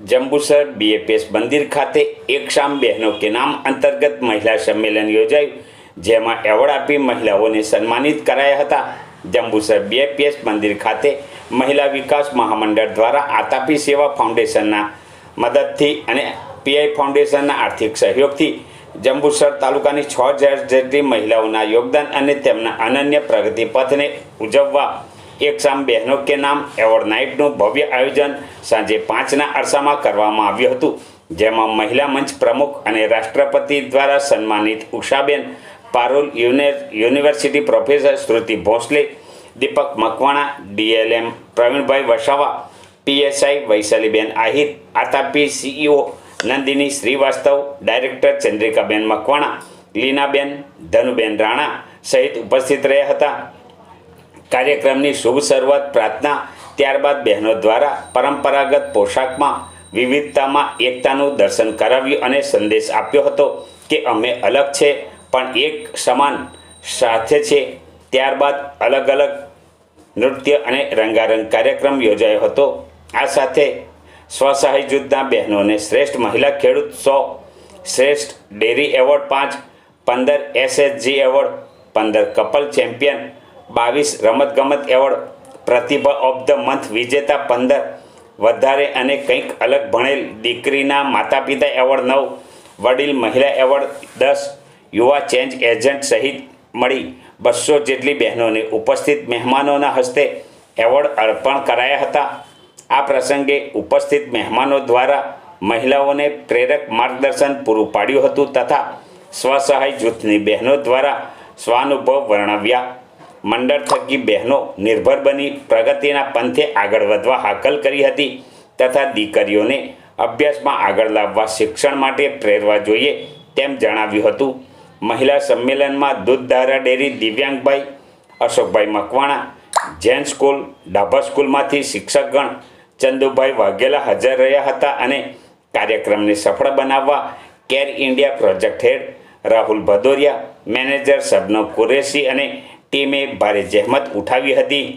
Jambusar BAPS મંદિર ખાતે એક શામ બહેનો કે નામ અંતર્ગત મહિલા સંમેલન યોજાયું, જેમાં એવોર્ડ આપી મહિલાઓને સન્માનિત કરાયા હતા. જંબુસર બીએપીએસ મંદિર ખાતે મહિલા વિકાસ મહામંડળ દ્વારા આતાપી સેવા ફાઉન્ડેશનના મદદથી અને પીઆઈ ફાઉન્ડેશનના આર્થિક સહયોગથી જંબુસર તાલુકાની છ હજાર જેટલી મહિલાઓના યોગદાન અને તેમના અનન્ય પ્રગતિ પથને ઉજવવા એક સામ બહેનો કે નામ એવોર્ડ નાઇટનું ભવ્ય આયોજન સાંજે પાંચના અરસામાં કરવામાં આવ્યું હતું, જેમાં મહિલા મંચ પ્રમુખ અને રાષ્ટ્રપતિ દ્વારા સન્માનિત Ushaben, Parul યુને university professor Shruti Bhosle, Deepak Makwana, DLM Pravinbhai Vasava, PSI Vaishaliben Ahir, Atapi CEO Nandini Shrivastava, director Chandrikaben Makwana, Leenaben Dhanuben Rana સહિત ઉપસ્થિત રહ્યા હતા. કાર્યક્રમની શુભ શરૂઆત, પ્રાર્થના, ત્યારબાદ બહેનો દ્વારા પરંપરાગત પોશાકમાં વિવિધતામાં એકતાનું દર્શન કરાવ્યું અને સંદેશ આપ્યો હતો કે અમે અલગ છે, પણ એક સમાન સાથે છે. ત્યારબાદ અલગ અલગ નૃત્ય અને રંગારંગ કાર્યક્રમ યોજાયો હતો. આ સાથે સ્વસહાય જૂથના બહેનોને શ્રેષ્ઠ મહિલા ખેડૂત સો શ્રેષ્ઠ ડેરી એવોર્ડ પાંચ, પંદર એસએચજી એવોર્ડ, પંદર કપલ ચેમ્પિયન બાવીસ રમતગમત એવોર્ડ, પ્રતિભા ઓફ ધ મંથ વિજેતા પંદર, વધારે અને કંઈક અલગ ભણેલ દીકરીના માતા પિતા એવોર્ડ નવ, વડીલ મહિલા એવોર્ડ દસ, યુવા ચેન્જ એજન્ટ સહિત મળી બસો જેટલી બહેનોને ઉપસ્થિત મહેમાનોના હસ્તે એવોર્ડ અર્પણ કરાયા હતા. આ પ્રસંગે ઉપસ્થિત મહેમાનો દ્વારા મહિલાઓને પ્રેરક માર્ગદર્શન પૂરું પાડ્યું હતું તથા સ્વસહાય જૂથની બહેનો દ્વારા સ્વાનુભવ વર્ણવ્યા. મંડળ થકી બહેનો નિર્ભર બની પ્રગતિના પંથે આગળ વધવા હાકલ કરી હતી તથા દીકરીઓને અભ્યાસમાં આગળ લાવવા શિક્ષણ માટે પ્રેરવા જોઈએ તેમ જણાવ્યું હતું. મહિલા સંમેલનમાં દૂધધારા ડેરી દિવ્યાંગભાઈ, અશોકભાઈ મકવાણા, જૈન સ્કૂલ, ડાભા સ્કૂલમાંથી શિક્ષકગણ, ચંદુભાઈ વાઘેલા હાજર રહ્યા હતા અને કાર્યક્રમને સફળ બનાવવા CARE India project head Rahul Bhadoria, manager Shabnam Qureshi અને ટીમે ભારે જહેમત ઉઠાવી હતી.